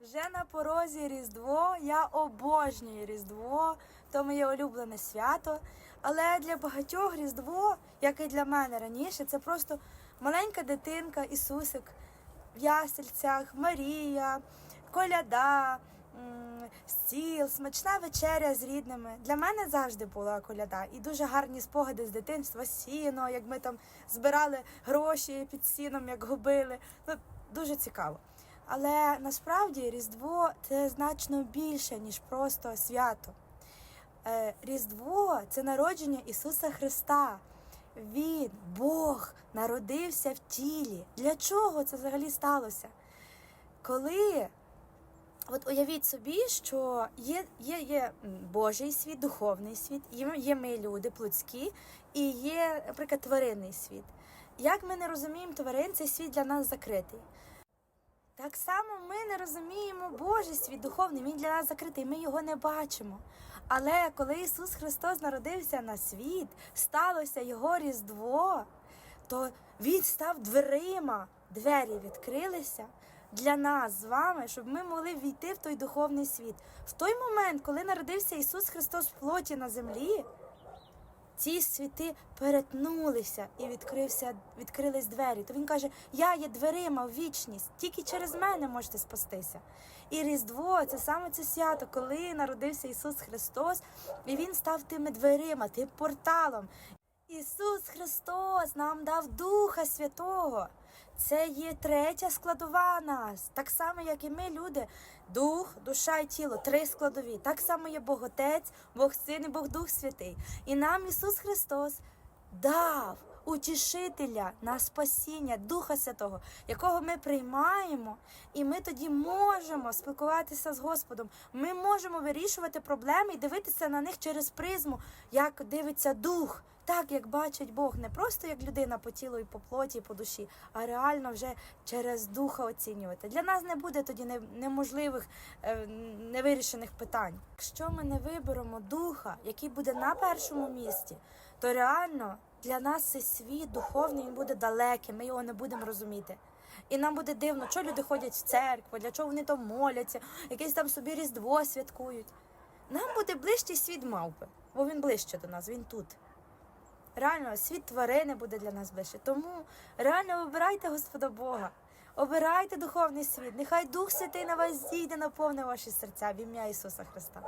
Вже на порозі Різдво. Я обожнюю Різдво, то моє улюблене свято. Але для багатьох Різдво, як і для мене раніше, це просто маленька дитинка, Ісусик в ясельцях, Марія, коляда, стіл, смачна вечеря з рідними. Для мене завжди була коляда. І дуже гарні спогади з дитинства, сіно, як ми там збирали гроші під сіном, як губили. Ну, дуже цікаво. Але насправді Різдво це значно більше, ніж просто свято. Е, Різдво це народження Ісуса Христа. Він, Бог, народився в тілі. Для чого це взагалі сталося? Коли, от уявіть собі, що є, є, є Божий світ, духовний світ, є, є ми люди, плотські, і є, наприклад, тваринний світ. Як ми не розуміємо тварин, цей світ для нас закритий. Так само ми не розуміємо Божий світ духовний, він для нас закритий, ми його не бачимо. Але коли Ісус Христос народився на світ, сталося Його Різдво, то Він став дверима, двері відкрилися для нас з вами, щоб ми могли війти в той духовний світ. В той момент, коли народився Ісус Христос в плоті на землі, ці світи перетнулися і відкрився, відкрились двері. То він каже: Я є дверима в вічність, тільки через мене можете спастися. І Різдво це саме це свято, коли народився Ісус Христос, і Він став тими дверима, тим порталом. Ісус Христос нам дав Духа Святого. Це є третя складова нас. Так само, як і ми, люди, дух, душа і тіло, три складові. Так само є Бог Отець, Бог Син і Бог Дух Святий. І нам Ісус Христос дав утішителя на спасіння Духа Святого, якого ми приймаємо, і ми тоді можемо спілкуватися з Господом. Ми можемо вирішувати проблеми і дивитися на них через призму, як дивиться дух, так як бачить Бог, не просто як людина по тілу і по плоті, і по душі, а реально вже через духа оцінювати. Для нас не буде тоді неможливих е, невирішених питань. Якщо ми не виберемо духа, який буде на першому місці, то реально для нас цей світ духовний він буде далеким, ми його не будемо розуміти. І нам буде дивно, що люди ходять в церкву, для чого вони там моляться, якесь там собі Різдво святкують. Нам буде ближчий світ мавпи, бо він ближче до нас, він тут. Реально, світ тварини буде для нас ближче. Тому реально обирайте Господа Бога. Обирайте духовний світ. Нехай Дух Святий на вас зійде, наповне ваші серця в ім'я Ісуса Христа.